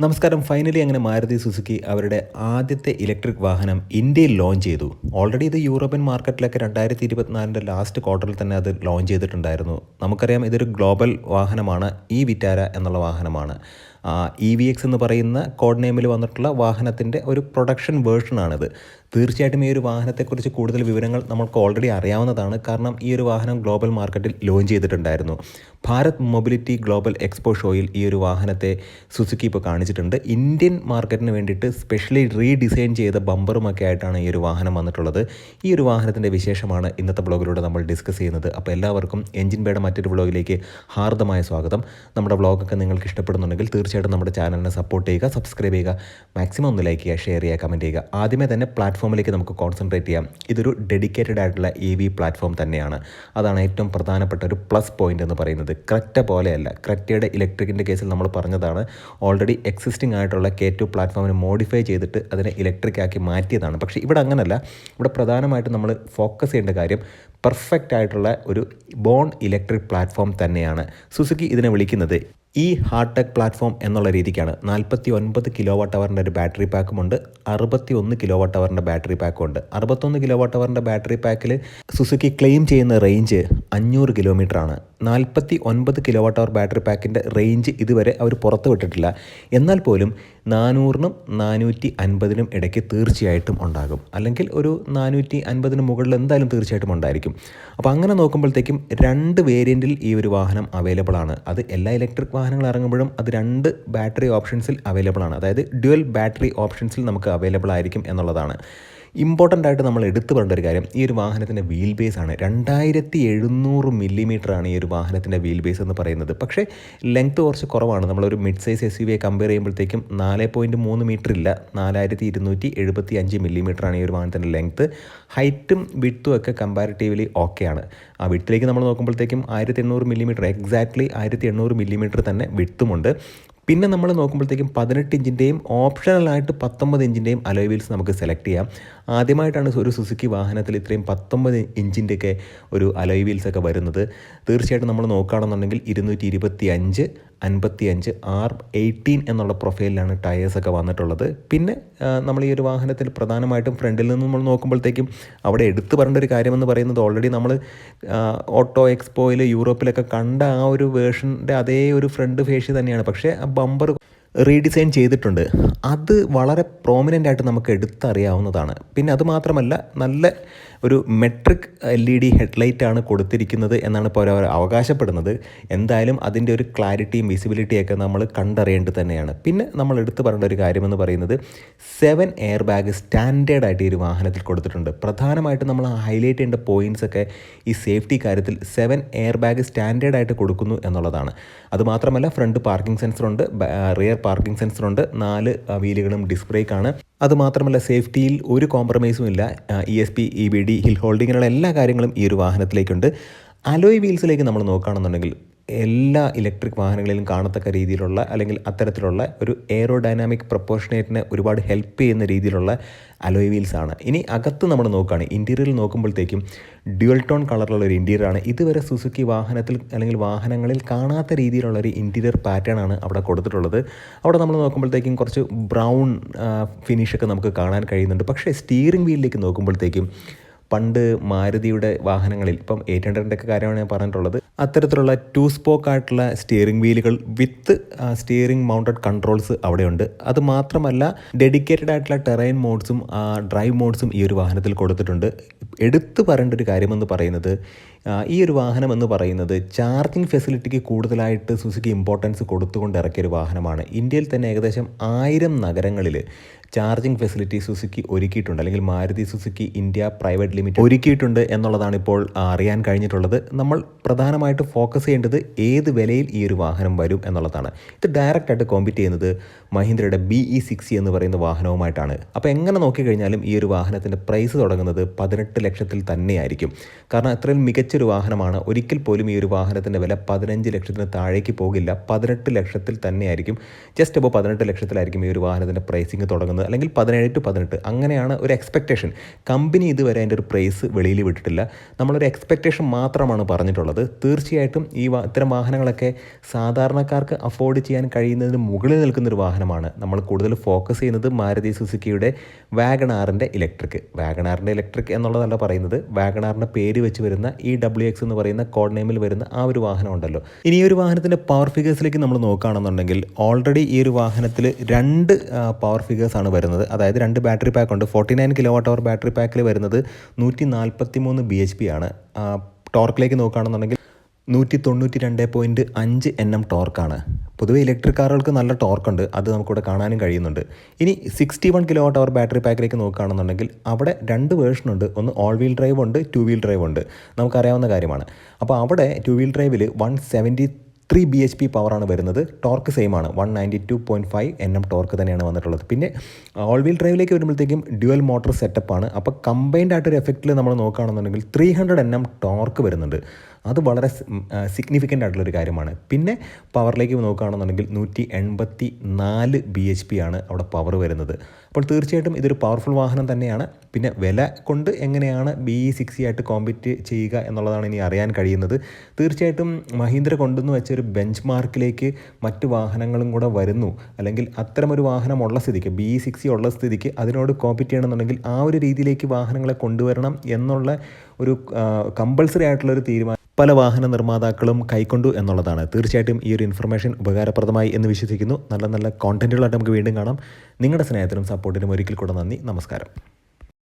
നമസ്കാരം. ഫൈനലി അങ്ങനെ മാരുതി സുസുക്കി അവരുടെ ആദ്യത്തെ ഇലക്ട്രിക് വാഹനം ഇന്ത്യയിൽ ലോഞ്ച് ചെയ്തു. ഓൾറെഡി ഇത് യൂറോപ്യൻ മാർക്കറ്റിലൊക്കെ രണ്ടായിരത്തി ഇരുപത്തിനാലിന്റെ ലാസ്റ്റ് ക്വാർട്ടറിൽ തന്നെ അത് ലോഞ്ച് ചെയ്തിട്ടുണ്ടായിരുന്നു. നമുക്കറിയാം ഇതൊരു ഗ്ലോബൽ വാഹനമാണ്. ഈ വിറ്റാര എന്നുള്ള വാഹനമാണ്. ഇ വി എക്സ് എന്ന് പറയുന്ന കോഡ് നെയിമിൽ വന്നിട്ടുള്ള വാഹനത്തിന്റെ ഒരു പ്രൊഡക്ഷൻ വേർഷനാണിത്. തീർച്ചയായിട്ടും ഈ ഒരു വാഹനത്തെക്കുറിച്ച് കൂടുതൽ വിവരങ്ങൾ നമ്മൾക്ക് ഓൾറെഡി അറിയാവുന്നതാണ്. കാരണം ഈ ഒരു വാഹനം ഗ്ലോബൽ മാർക്കറ്റിൽ ലോഞ്ച് ചെയ്തിട്ടുണ്ടായിരുന്നു. ഭാരത് മൊബിലിറ്റി ഗ്ലോബൽ എക്സ്പോ ഷോയിൽ ഈ ഒരു വാഹനത്തെ സുസുക്കി ഇപ്പോൾ കാണിച്ചിട്ടുണ്ട്. ഇന്ത്യൻ മാർക്കറ്റിന് വേണ്ടിയിട്ട് സ്പെഷ്യലി റീഡിസൈൻ ചെയ്ത ബമ്പറുമൊക്കെ ആയിട്ടാണ് ഈ ഒരു വാഹനം വന്നിട്ടുള്ളത്. ഈ ഒരു വാഹനത്തിന്റെ വിശേഷമാണ് ഇന്നത്തെ ബ്ലോഗിലൂടെ നമ്മൾ ഡിസ്കസ് ചെയ്യുന്നത്. അപ്പോൾ എല്ലാവർക്കും എഞ്ചിൻ ബേയുടെ മറ്റൊരു ബ്ലോഗിലേക്ക് ഹാർദമായ സ്വാഗതം. നമ്മുടെ ബ്ലോഗൊക്കെ നിങ്ങൾക്ക് ഇഷ്ടപ്പെടുന്നുണ്ടെങ്കിൽ തീർച്ചയായിട്ടും നമ്മുടെ ചാനലിനെ സപ്പോർട്ട് ചെയ്യുക സബ്സ്ക്രൈബ് ചെയ്യുക മാക്സിമം ഒന്ന് ലൈക്ക് ചെയ്യുക ഷെയർ ചെയ്യുക കമന്റ് ചെയ്യുക. ആദ്യമേ തന്നെ പ്ലാറ്റ്ഫോമിലേക്ക് നമുക്ക് കോൺസെൻട്രേറ്റ് ചെയ്യാം. ഇതൊരു ഡെഡിക്കേറ്റഡ് ആയിട്ടുള്ള ഇ വി പ്ലാറ്റ്ഫോം തന്നെയാണ്. അതാണ് ഏറ്റവും പ്രധാനപ്പെട്ട ഒരു പ്ലസ് പോയിന്റ് എന്ന് പറയുന്നത്. ക്രെറ്റ പോലെയല്ല. ക്രെറ്റയുടെ ഇലക്ട്രിക്കിന്റെ കേസിൽ നമ്മൾ പറഞ്ഞതാണ് ഓൾറെഡി എക്സിസ്റ്റിംഗ് ആയിട്ടുള്ള കെ ടു പ്ലാറ്റ്ഫോമിനെ മോഡിഫൈ ചെയ്തിട്ട് അതിനെ ഇലക്ട്രിക് ആക്കി മാറ്റിയതാണ്. പക്ഷേ ഇവിടെ അങ്ങനല്ല. ഇവിടെ പ്രധാനമായിട്ടും നമ്മൾ ഫോക്കസ് ചെയ്യേണ്ട കാര്യം പെർഫെക്റ്റ് ആയിട്ടുള്ള ഒരു ബോൺ ഇലക്ട്രിക് പ്ലാറ്റ്ഫോം തന്നെയാണ്. സുസുക്കി ഇതിനെ വിളിക്കുന്നത് ഈ ഹാർട്ട് ടെക് പ്ലാറ്റ്ഫോം എന്നുള്ള രീതിക്കാണ് നാൽപ്പത്തി ഒൻപത് കിലോ വാട്ട് അവറിന്റെ ഒരു ബാറ്ററി പാക്കുമുണ്ട് അറുപത്തി ഒന്ന് കിലോ വാട്ട് അവറിന്റെ ബാറ്ററി പാക്കും ഉണ്ട്. അറുപത്തൊന്ന് കിലോ വാട്ട് അവറിന്റെ ബാറ്ററി പാക്കിൽ സുസുക്കി ക്ലെയിം ചെയ്യുന്ന റേഞ്ച് അഞ്ഞൂറ് കിലോമീറ്റർ ആണ് നാൽപ്പത്തി ഒൻപത് കിലോ വാട്ട് അവർ ബാറ്ററി പാക്കിന്റെ റേഞ്ച് ഇതുവരെ അവർ പുറത്ത് വിട്ടിട്ടില്ല. എന്നാൽ പോലും നാനൂറിനും നാനൂറ്റി അൻപതിനും ഇടയ്ക്ക് തീർച്ചയായിട്ടും ഉണ്ടാകും. അല്ലെങ്കിൽ ഒരു നാനൂറ്റി അൻപതിന് മുകളിൽ എന്തായാലും തീർച്ചയായിട്ടും ഉണ്ടായിരിക്കും. അപ്പോൾ അങ്ങനെ നോക്കുമ്പോഴത്തേക്കും രണ്ട് വേരിയന്റിൽ ഈ ഒരു വാഹനം അവൈലബിൾ ആണ്. അത് എല്ലാ ഇലക്ട്രിക് വാഹനങ്ങൾ ഇറങ്ങുമ്പോഴും അത് രണ്ട് ബാറ്ററി ഓപ്ഷൻസിൽ അവൈലബിൾ ആണ്. അതായത് ഡ്യുവൽ ബാറ്ററി ഓപ്ഷൻസിൽ നമുക്ക് അവൈലബിൾ ആയിരിക്കും എന്നുള്ളതാണ്. ഇമ്പോർട്ടന്റ് ആയിട്ട് നമ്മൾ എടുത്തു പറയേണ്ട ഒരു കാര്യം ഈ ഒരു വാഹനത്തിന്റെ വീൽ ബേസ് ആണ്. രണ്ടായിരത്തി എഴുന്നൂറ് മില്ലിമീറ്റർ ആണ് ഈ ഒരു വാഹനത്തിന്റെ വീൽ ബേസ് എന്ന് പറയുന്നത്. പക്ഷേ ലെങ്ത്ത് കുറച്ച് കുറവാണ്. നമ്മളൊരു മിഡ് സൈസ് എസ് യു വിയെ കമ്പയർ ചെയ്യുമ്പോഴത്തേക്കും നാല് പോയിന്റ് മൂന്ന് മീറ്റർ ഇല്ല. നാലായിരത്തി ഇരുന്നൂറ്റി എഴുപത്തി അഞ്ച് മില്ലിമീറ്റർ ആണ് ഈ ഒരു വാഹനത്തിന്റെ ലെങ്ത്ത് ഹൈറ്റും വിട്ടും ഒക്കെ കമ്പാരിറ്റീവ്ലി ആണ്. ആ വിട്ടിലേക്ക് നമ്മൾ നോക്കുമ്പോഴത്തേക്കും ആയിരത്തി എണ്ണൂറ് മില്ലിമീറ്റർ എക്സാക്ട്ലി ആയിരത്തി എണ്ണൂറ് മില്ലിമീറ്റർ തന്നെ വിട്ടുമുണ്ട് പിന്നെ നമ്മൾ നോക്കുമ്പോഴത്തേക്കും പതിനെട്ട് ഇഞ്ചിന്റെയും ഓപ്ഷണലായിട്ട് പത്തൊമ്പത് ഇഞ്ചിന്റെയും അലോയ് വീൽസ് നമുക്ക് സെലക്ട് ചെയ്യാം. ആദ്യമായിട്ടാണ് ഒരു സുസുക്കി വാഹനത്തിൽ ഇത്രയും പത്തൊമ്പത് ഇഞ്ചിന്റെയൊക്കെ ഒരു അലോയ് വീൽസ് ഒക്കെ വരുന്നത്. തീർച്ചയായിട്ടും നമ്മൾ നോക്കുകയാണെന്നുണ്ടെങ്കിൽ ഇരുന്നൂറ്റി ഇരുപത്തി അഞ്ച് അൻപത്തി അഞ്ച് ആർ എയ്റ്റീൻ എന്നുള്ള പ്രൊഫൈലിലാണ് ടയേഴ്സൊക്കെ വന്നിട്ടുള്ളത്. പിന്നെ നമ്മൾ ഈ ഒരു വാഹനത്തിൽ പ്രധാനമായിട്ടും ഫ്രണ്ടിൽ നിന്ന് നമ്മൾ നോക്കുമ്പോഴത്തേക്കും അവിടെ എടുത്തു പറയേണ്ട ഒരു കാര്യമെന്ന് പറയുന്നത് ഓൾറെഡി നമ്മൾ ഓട്ടോ എക്സ്പോയിൽ യൂറോപ്പിലൊക്കെ കണ്ട ആ ഒരു വേർഷന്റെ അതേ ഒരു ഫ്രണ്ട് ഫേഷ് തന്നെയാണ്. പക്ഷേ ആ ബമ്പർ റീഡിസൈൻ ചെയ്തിട്ടുണ്ട്. അത് വളരെ പ്രോമിനന്റ് ആയിട്ട് നമുക്ക് എടുത്തറിയാവുന്നതാണ്. പിന്നെ അതുമാത്രമല്ല നല്ല ഒരു matrix L E D headlight ആണ് കൊടുത്തിരിക്കുന്നത് എന്നാണ് ഇപ്പോൾ അവർ അവകാശപ്പെടുന്നത്. എന്തായാലും അതിന്റെ ഒരു ക്ലാരിറ്റിയും വിസിബിലിറ്റിയൊക്കെ നമ്മൾ കണ്ടറിയേണ്ടത് തന്നെയാണ്. പിന്നെ നമ്മൾ എടുത്തു പറയേണ്ട ഒരു കാര്യമെന്ന് പറയുന്നത് സെവൻ എയർ ബാഗ് സ്റ്റാൻഡേർഡ് ആയിട്ട് ഈ ഒരു വാഹനത്തിൽ കൊടുത്തിട്ടുണ്ട്. പ്രധാനമായിട്ടും നമ്മൾ ഹൈലൈറ്റ് ചെയ്യേണ്ട പോയിന്റ്സ് ഒക്കെ ഈ സേഫ്റ്റി കാര്യത്തിൽ സെവൻ എയർ ബാഗ് സ്റ്റാൻഡേർഡ് ആയിട്ട് കൊടുക്കുന്നു എന്നുള്ളതാണ്. അതുമാത്രമല്ല ഫ്രണ്ട് പാർക്കിംഗ് സെൻസറുണ്ട് റിയർ പാർക്കിംഗ് സെൻസറുണ്ട് നാല് വീലുകളും ഡിസ്ക് ബ്രേക്കാണ് അതുമാത്രമല്ല സേഫ്റ്റിയിൽ ഒരു കോംപ്രമൈസും ഇല്ല. E S P E B D hill ഹോൾഡിങ്ങിനുള്ള എല്ലാ കാര്യങ്ങളും ഈ ഒരു വാഹനത്തിലേക്കുണ്ട്. അലോയ് വീൽസിലേക്ക് നമ്മൾ നോക്കുകയാണെന്നുണ്ടെങ്കിൽ എല്ലാ ഇലക്ട്രിക് വാഹനങ്ങളിലും കാണത്തക്ക രീതിയിലുള്ള അല്ലെങ്കിൽ അത്തരത്തിലുള്ള ഒരു എയറോഡൈനാമിക് പ്രൊപ്പോർഷനേറ്റിനെ ഒരുപാട് ഹെൽപ്പ് ചെയ്യുന്ന രീതിയിലുള്ള അലോയ് വീൽസ് ആണ് ഇനി അകത്ത് നമ്മൾ നോക്കുകയാണ്. ഇന്റീരിയറിൽ നോക്കുമ്പോഴത്തേക്കും ഡ്യുവൽ ടോൺ കളറിലുള്ള ഒരു ഇന്റീരിയർ ആണ്. ഇതുവരെ സുസുക്കി വാഹനത്തിൽ അല്ലെങ്കിൽ വാഹനങ്ങളിൽ കാണാത്ത രീതിയിലുള്ള ഒരു ഇന്റീരിയർ പാറ്റേൺ ആണ് അവിടെ കൊടുത്തിട്ടുള്ളത്. അവിടെ നമ്മൾ നോക്കുമ്പോഴത്തേക്കും കുറച്ച് ബ്രൗൺ ഫിനിഷൊക്കെ നമുക്ക് കാണാൻ കഴിയുന്നുണ്ട്. പക്ഷേ സ്റ്റിയറിംഗ് വീലിലേക്ക് നോക്കുമ്പോഴത്തേക്കും പണ്ട് മാരുതിയുടെ വാഹനങ്ങളിൽ ഇപ്പം എയ്റ്റ് ഹൺഡ്രഡിന്റെ ഒക്കെ കാര്യമാണ് ഞാൻ പറഞ്ഞിട്ടുള്ളത് അത്തരത്തിലുള്ള ടു സ്പോക്ക് ആയിട്ടുള്ള സ്റ്റിയറിംഗ് വീലുകൾ വിത്ത് സ്റ്റിയറിംഗ് മൗണ്ടഡ് കൺട്രോൾസ് അവിടെയുണ്ട്. അത് മാത്രമല്ല ഡെഡിക്കേറ്റഡ് ആയിട്ടുള്ള ടെറൈൻ മോഡ്സും ഡ്രൈവ് മോഡ്സും ഈ ഒരു വാഹനത്തിൽ കൊടുത്തിട്ടുണ്ട്. എടുത്തു പറയേണ്ട ഒരു കാര്യമെന്ന് പറയുന്നത് ഈ ഒരു വാഹനം എന്ന് പറയുന്നത് ചാർജിങ് ഫെസിലിറ്റിക്ക് കൂടുതലായിട്ട് സുസുക്കി ഇമ്പോർട്ടൻസ് കൊടുത്തുകൊണ്ട് ഇറക്കിയ ഒരു വാഹനമാണ്. ഇന്ത്യയിൽ തന്നെ ഏകദേശം ആയിരം നഗരങ്ങളിൽ ചാർജിങ് ഫെസിലിറ്റി സുസുക്കി ഒരുക്കിയിട്ടുണ്ട്. അല്ലെങ്കിൽ Maruti Suzuki India private limited ഒരുക്കിയിട്ടുണ്ട് എന്നുള്ളതാണ് ഇപ്പോൾ അറിയാൻ കഴിഞ്ഞിട്ടുള്ളത്. നമ്മൾ പ്രധാനമായിട്ട് ഫോക്കസ് ചെയ്യേണ്ടത് ഏത് വിലയിൽ ഈ ഒരു വാഹനം വരും എന്നുള്ളതാണ്. ഇത് ഡയറക്റ്റ് ആയിട്ട് കോമ്പീറ്റ് ചെയ്യുന്നത് മഹീന്ദ്രയുടെ ബി ഇ സിക്സ് എന്ന് പറയുന്ന വാഹനവുമായിട്ടാണ്. അപ്പോൾ എങ്ങനെ നോക്കിക്കഴിഞ്ഞാലും ഈ ഒരു വാഹനത്തിന്റെ പ്രൈസ് തുടങ്ങുന്നത് പതിനെട്ട് ലക്ഷത്തിൽ തന്നെയായിരിക്കും. കാരണം അത്രയും മികച്ചൊരു വാഹനമാണ്. ഒരിക്കൽ പോലും ഈ ഒരു വാഹനത്തിന്റെ വില പതിനഞ്ച് ലക്ഷത്തിന് താഴേക്ക് പോകില്ല. പതിനെട്ട് ലക്ഷത്തിൽ തന്നെയായിരിക്കും. ജസ്റ്റ് അപ്പോൾ പതിനെട്ട് ലക്ഷത്തിലായിരിക്കും ഈ ഒരു വാഹനത്തിന്റെ പ്രൈസിങ് തുടങ്ങുന്നത്. അല്ലെങ്കിൽ പതിനേഴ് ടു പതിനെട്ട്. അങ്ങനെയാണ് ഒരു എക്സ്പെക്റ്റേഷൻ കമ്പനി ഇതുവരെ അതിന്റെ ഒരു പ്രൈസ് വെളിയിൽ വിട്ടിട്ടില്ല. നമ്മളൊരു എക്സ്പെക്റ്റേഷൻ മാത്രമാണ് പറഞ്ഞിട്ടുള്ളത്. തീർച്ചയായിട്ടും ഈ ഇത്തരം വാഹനങ്ങളൊക്കെ സാധാരണക്കാർക്ക് അഫോർഡ് ചെയ്യാൻ കഴിയുന്നതിന് മുകളിൽ നിൽക്കുന്നൊരു വാഹനമാണ്. നമ്മൾ കൂടുതൽ ഫോക്കസ് ചെയ്യുന്നത് മാരുതി സുസുക്കിയുടെ വാഗണാറിന്റെ ഇലക്ട്രിക് വാഗണാറിന്റെ ഇലക്ട്രിക് എന്നുള്ളതല്ല പറയുന്നത്. വാഗണാറിന്റെ പേര് വെച്ച് വരുന്ന ഇ ഡബ്ല്യു എക്സ് എന്ന് പറയുന്ന കോഡ് നെയിമിൽ വരുന്ന ആ ഒരു വാഹനം ഉണ്ടല്ലോ. ഇനി ഈ ഒരു വാഹനത്തിന്റെ പവർ ഫിഗേഴ്സിലേക്ക് നമ്മൾ നോക്കുകയാണെന്നുണ്ടെങ്കിൽ ഓൾറെഡി ഈ ഒരു വാഹനത്തിൽ രണ്ട് പവർ ഫിഗേഴ്സ് ആണ് വരുന്നത്. അതായത് രണ്ട് ബാറ്ററി പാക്ക് ഉണ്ട്. Forty nine kilo watt hour battery പാക്കിൽ വരുന്നത് നൂറ്റി നാൽപ്പത്തി മൂന്ന് ബി എച്ച് പി ആണ് ടോർക്കിലേക്ക് നോക്കുകയാണെന്നുണ്ടെങ്കിൽ നൂറ്റി തൊണ്ണൂറ്റി രണ്ട് പോയിന്റ് അഞ്ച് എൻ എം ടോർക്കാണ് പൊതുവെ ഇലക്ട്രിക് കാറുകൾക്ക് നല്ല ടോർക്കുണ്ട് അത് നമുക്കിവിടെ കാണാനും കഴിയുന്നുണ്ട്. ഇനി sixty one kilo watt hour battery പാക്കിലേക്ക് നോക്കുകയാണെന്നുണ്ടെങ്കിൽ അവിടെ രണ്ട് വേർഷനുണ്ട് ഒന്ന് ഓൾ വീൽ ഡ്രൈവ് ഉണ്ട് ടു വീൽ ഡ്രൈവ് ഉണ്ട്. നമുക്കറിയാവുന്ന കാര്യമാണ്. അപ്പോൾ അവിടെ ടു വീൽ ഡ്രൈവിൽ one seventy three B H P പവറാണ് വരുന്നത്. ടോർക്ക് സെയിം ആണ്. One ninety two point five N M torque തന്നെയാണ് വന്നിട്ടുള്ളത്. പിന്നെ ഓൾ വീൽ ഡ്രൈവിലേക്ക് വരുമ്പോഴത്തേക്കും ഡ്യുവൽ മോട്ടോർ സെറ്റപ്പാണ് അപ്പോൾ കമ്പൈൻഡ് ആയിട്ടൊരു എഫക്റ്റിൽ നമ്മൾ നോക്കുകയാണെന്നുണ്ടെങ്കിൽ three hundred N M torque വരുന്നുണ്ട്. അത് വളരെ സിഗ്നിഫിക്കന്റ് ആയിട്ടുള്ളൊരു കാര്യമാണ്. പിന്നെ പവറിലേക്ക് നോക്കുകയാണെന്നുണ്ടെങ്കിൽ നൂറ്റി എൺപത്തി നാല് ബി എച്ച് പി ആണ് അവിടെ പവർ വരുന്നത്. അപ്പോൾ തീർച്ചയായിട്ടും ഇതൊരു പവർഫുൾ വാഹനം തന്നെയാണ്. പിന്നെ വില കൊണ്ട് എങ്ങനെയാണ് ബി ഇ സിക്സി ആയിട്ട് കോമ്പീറ്റ് ചെയ്യുക എന്നുള്ളതാണ് ഇനി അറിയാൻ കഴിയുന്നത്. തീർച്ചയായിട്ടും മഹീന്ദ്ര കൊണ്ടുവന്ന് വെച്ച ഒരു ബെഞ്ച് മാർക്കിലേക്ക് മറ്റ് വാഹനങ്ങളും കൂടെ വരുന്നു. അല്ലെങ്കിൽ അത്തരമൊരു വാഹനം ഉള്ള സ്ഥിതിക്ക് ബി ഇ സിക്സി ഉള്ള സ്ഥിതിക്ക് അതിനോട് കോമ്പീറ്റ് ചെയ്യണമെന്നുണ്ടെങ്കിൽ ആ ഒരു രീതിയിലേക്ക് വാഹനങ്ങളെ കൊണ്ടുവരണം എന്നുള്ള ഒരു കമ്പൾസറി ആയിട്ടുള്ള ഒരു തീരുമാനം. പല വാഹന നിർമ്മാതാക്കളും കൈക്കൊണ്ടു എന്നുള്ളതാണ്. തീർച്ചയായിട്ടും ഈ ഒരു ഇൻഫർമേഷൻ ഉപകാരപ്രദമായി എന്ന് വിശ്വസിക്കുന്നു. നല്ല നല്ല കോണ്ടന്റുകളായിട്ട് നമുക്ക് വീണ്ടും കാണാം. നിങ്ങളുടെ സ്നേഹത്തിനും സപ്പോർട്ടിനും ഒരിക്കൽ കൂടെ നന്ദി. നമസ്കാരം.